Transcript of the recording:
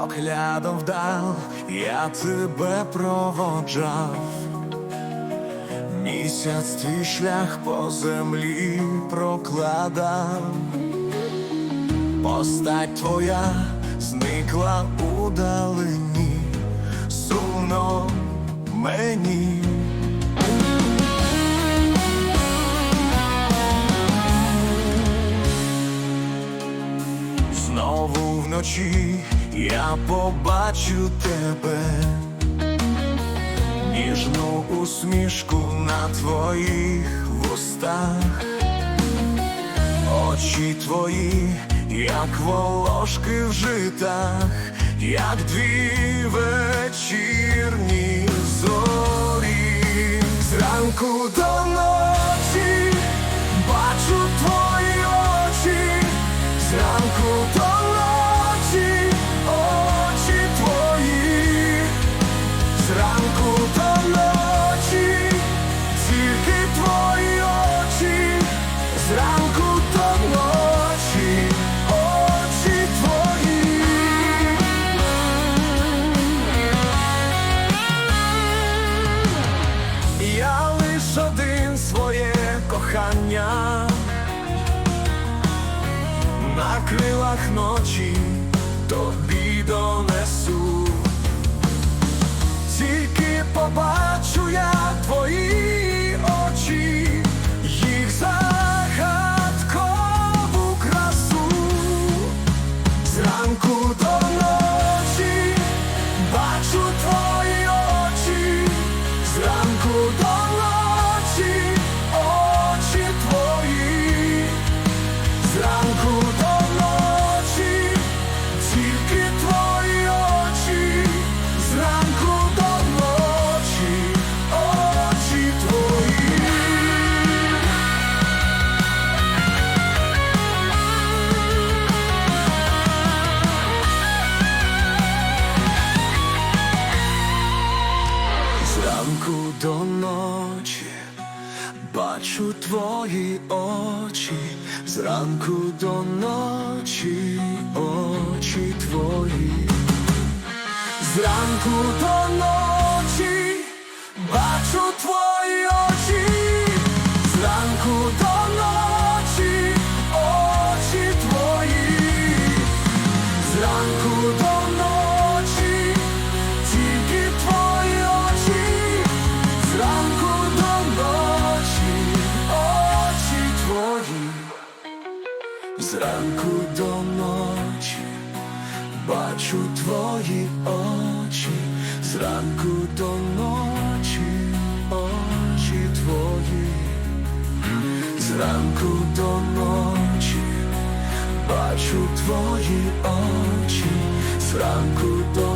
поглядом вдал, я тебе проводжав. Місяць твій шлях по землі прокладав, постать твоя зникла у далині, сумно мені. Знову вночі. Я побачу тебе, ніжну усмішку на твоїх вустах, очі твої, як волошки в житах, як дві вечірні зорі, зранку до ночі бачу твої очі. Зранку до кохання на крилах ночі тобі донесу, тільки побачу я твої очі, їх загадкову красу, зранку до ночі бачу твої очі, зранку до бачу твої очі, зранку до ночі, очі твої, зранку до ночі, бачу твої очі, зранку до ночі, очі твої, зранку до ночі, зранку до ночі, бачу твої очі, зранку до ночі, очі твої, зранку до ночі. Бачу твої очі, зранку до ночі.